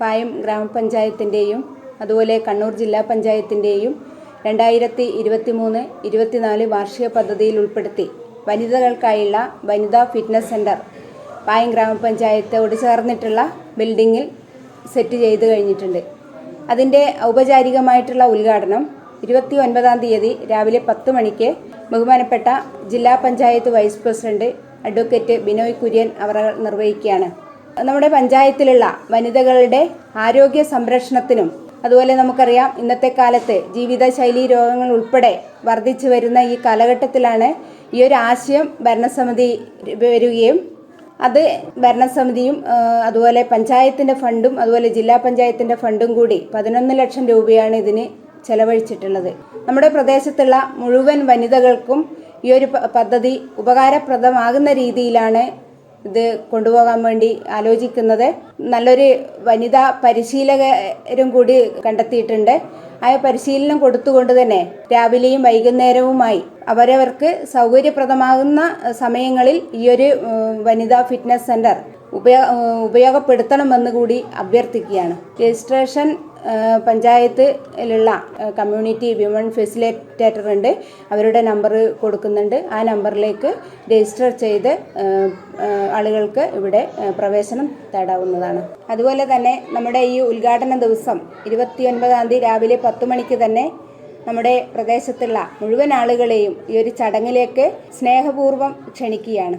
പായം ഗ്രാമപഞ്ചായത്തിന്റെയും അതുപോലെ കണ്ണൂർ ജില്ലാ പഞ്ചായത്തിന്റെയും രണ്ടായിരത്തി ഇരുപത്തി മൂന്ന് ഇരുപത്തിനാല് വാർഷിക പദ്ധതിയിൽ ഉൾപ്പെടുത്തി. വനിതകൾക്കായുള്ള വനിതാ ഫിറ്റ്നസ് സെന്റർ പായം ഗ്രാമപഞ്ചായത്തോട് ചേർന്നിട്ടുള്ള ബിൽഡിങ്ങിൽ സെറ്റ് ചെയ്ത് കഴിഞ്ഞിട്ടുണ്ട്. അതിന്റെ ഔപചാരികമായിട്ടുള്ള ഉദ്ഘാടനം ഇരുപത്തി ഒൻപതാം തീയതി രാവിലെ പത്ത് മണിക്ക് ബഹുമാനപ്പെട്ട ജില്ലാ panchayat vice president advocate Binoy Kurian അവർ നിർവഹിക്കുകയാണ്. നമ്മുടെ പഞ്ചായത്തിലുള്ള വനിതകളുടെ ആരോഗ്യ സംരക്ഷണത്തിനും അതുപോലെ നമുക്കറിയാം ഇന്നത്തെ കാലത്ത് ജീവിതശൈലി രോഗങ്ങൾ ഉൾപ്പെടെ വർദ്ധിച്ചു വരുന്ന ഈ കാലഘട്ടത്തിലാണ് ഈ ഒരു ആശയം ഭരണസമിതി വരികയും അത് ഭരണസമിതിയും അതുപോലെ പഞ്ചായത്തിന്റെ ഫണ്ടും അതുപോലെ ജില്ലാ പഞ്ചായത്തിന്റെ ഫണ്ടും കൂടി പതിനൊന്ന് ലക്ഷം രൂപയാണ് ഇതിന് ചെലവഴിച്ചിട്ടുള്ളത്. നമ്മുടെ പ്രദേശത്തുള്ള മുഴുവൻ വനിതകൾക്കും ഈ ഒരു പദ്ധതി ഉപകാരപ്രദമാകുന്ന രീതിയിലാണ് ഇത് കൊണ്ടുപോകാൻ വേണ്ടി ആലോചിക്കുന്നത്. നല്ലൊരു വനിതാ പരിശീലകരും കൂടി കണ്ടെത്തിയിട്ടുണ്ട്. ആ പരിശീലനം കൊടുത്തുകൊണ്ട് തന്നെ രാവിലെയും വൈകുന്നേരവുമായി അവരവർക്ക് സൗകര്യപ്രദമാകുന്ന സമയങ്ങളിൽ ഈ ഒരു വനിതാ ഫിറ്റ്നസ് സെന്റർ ഉപയോ ഉപയോഗപ്പെടുത്തണമെന്ന് കൂടി അഭ്യർത്ഥിക്കുകയാണ്. രജിസ്ട്രേഷൻ പഞ്ചായത്തിലുള്ള കമ്മ്യൂണിറ്റി വിമൺ ഫെസിലിറ്റേറ്റർ ഉണ്ട് അവരുടെ നമ്പർ കൊടുക്കുന്നുണ്ട്. ആ നമ്പറിലേക്ക് രജിസ്റ്റർ ചെയ്ത് ആളുകൾക്ക് ഇവിടെ പ്രവേശനം തേടാവുന്നതാണ്. അതുപോലെ തന്നെ നമ്മുടെ ഈ ഉദ്ഘാടന ദിവസം ഇരുപത്തിയൊൻപതാം തീയതി രാവിലെ പത്ത് മണിക്ക് തന്നെ നമ്മുടെ പ്രദേശത്തുള്ള മുഴുവൻ ആളുകളെയും ഈ ഒരു ചടങ്ങിലേക്ക് സ്നേഹപൂർവം ക്ഷണിക്കുകയാണ്.